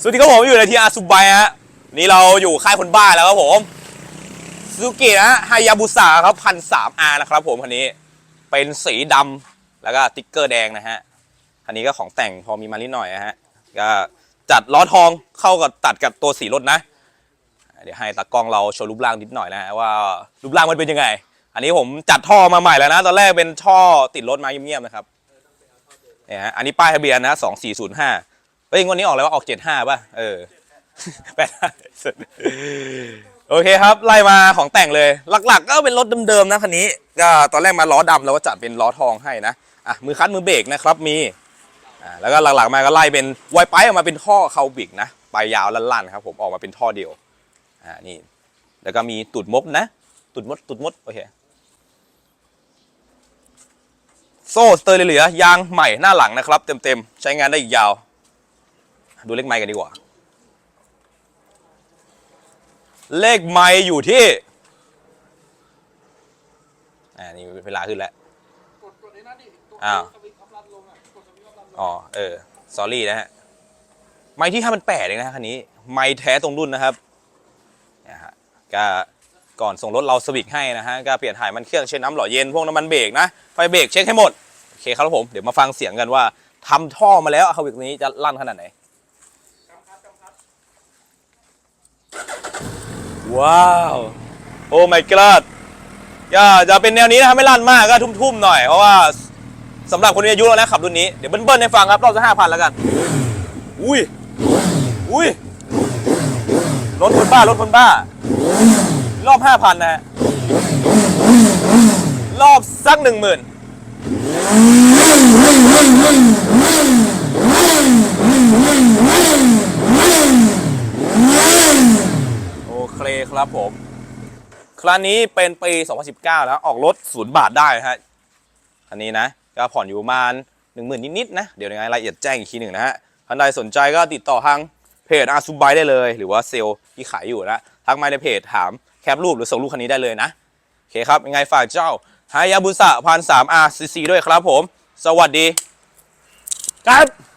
สวัสดีครับผมอยู่ในทีอาซูบายฮะนี่เราอยู่ค่ายคนบ้าแล้วครับผมซูกินะฮายาบุสะครับพันสามอาร์นะครับผมคันนี้เป็นสีดำแล้วก็ติ๊กเกอร์แดงนะฮะคันนี้ก็ของแต่งพอมีมานิดหน่อยนะฮะก็จัดล้อทองเข้ากับตัดกับตัวสีรถนะ เดี๋ยวให้ตากล้องเราโชว์รูปร่างนิดหน่อยนะฮะว่ารูปร่างมันเป็นยังไง อันนี้ผมจัดท่อมาใหม่แล้วนะ ตอนแรกเป็นท่อติดรถมาเงียบๆนะครับเนี่ยฮะอันนี้ป้ายทะเบียนนะสองสี่ศูนย์ห้า เฮ้ยงวันนี้ออกแล้วว่าออกเจ็ดห้าป่ะเออแปดโอเคครับไล่มาของแต่งเลย หลัก ๆ ก็เป็นรถเดิมๆนะคันนี้ ก็ตอนแรกมาล้อดำแล้วก็จัดเป็นล้อทองให้นะอะมือคัดมือเบรกนะครับมีอ่าแล้วก็หลักๆมาก็ไล่เป็นไวไปออกมาเป็นท่อเคาบิกนะปลายยาวลั่นๆครับผมออกมาเป็นท่อเดียวอ่านี่แล้วก็มีตุดมบนะ ตุดมดตุดมดโอเคโซ่สเตอร์เหลือยางใหม่หน้าหลังนะครับ เต็มๆใช้งานได้อีกยาว ดูเลขไม้กันดีกว่า เลขไม้อยู่ที่อ่านี่เวลาขึ้นแล้วกดกดไอ้นั่นดิตัวอ้าวสวิตช์อัพรันลงอะกดสวิตช์อัพรันลงอ๋อเออสอรี่นะฮะไม้ที่ห้ามันแปดเองนะฮะคันนี้ ไม้แท้ตรงรุ่นนะครับเนี่ยฮะก็ก่อนส่งรถเราสวิกให้นะฮะก็เปลี่ยนถ่ายมันเครื่องเช็ดน้ำหล่อเย็นพวกน้ำมันเบรกนะไฟเบรกเช็คให้หมดโอเคครับผมเดี๋ยวมาฟังเสียงกันว่าทำท่อมาแล้วคาวิกนี้จะลั่นขนาดไหน ว้าว โอ้ my god ก็จะเป็นแนวนี้นะครับไม่ลั่นมากก็ทุ่มๆหน่อย เพราะว่าสำหรับคนมีอายุแล้วนะขับรุ่นนี้ เดี๋ยวเบิ้ลๆให้ฟังครับ รอบจะห้าพันแล้วกัน อุ้ย อุ้ย รถคนบ้า รถคนบ้า รอบห้าพันนะฮะ รอบสักหนึ่งหมื่น โอเครับผม ครั้งนี้เป็นปี 2019 แล้วออกรถศูนย์บาทได้ฮะอันนี้นะ ก็ผ่อนอยู่ประมาณหนึ่งหมื่นนิดๆนะ เดี๋ยวยังไงรายละเอียดแจ้งอีกทีหนึ่งนะฮะท่านใดสนใจก็ติดต่อทางเพจอาซูบายได้เลย หรือว่าเซลล์ที่ขายอยู่นะทักมาในเพจถามแคปรูปหรือส่งรูปคันนี้ได้เลยนะโอเคครับยังไงฝากเจ้าฮายาบุสะพันสามอาร์ซีซีด้วยครับผม สวัสดี ครับ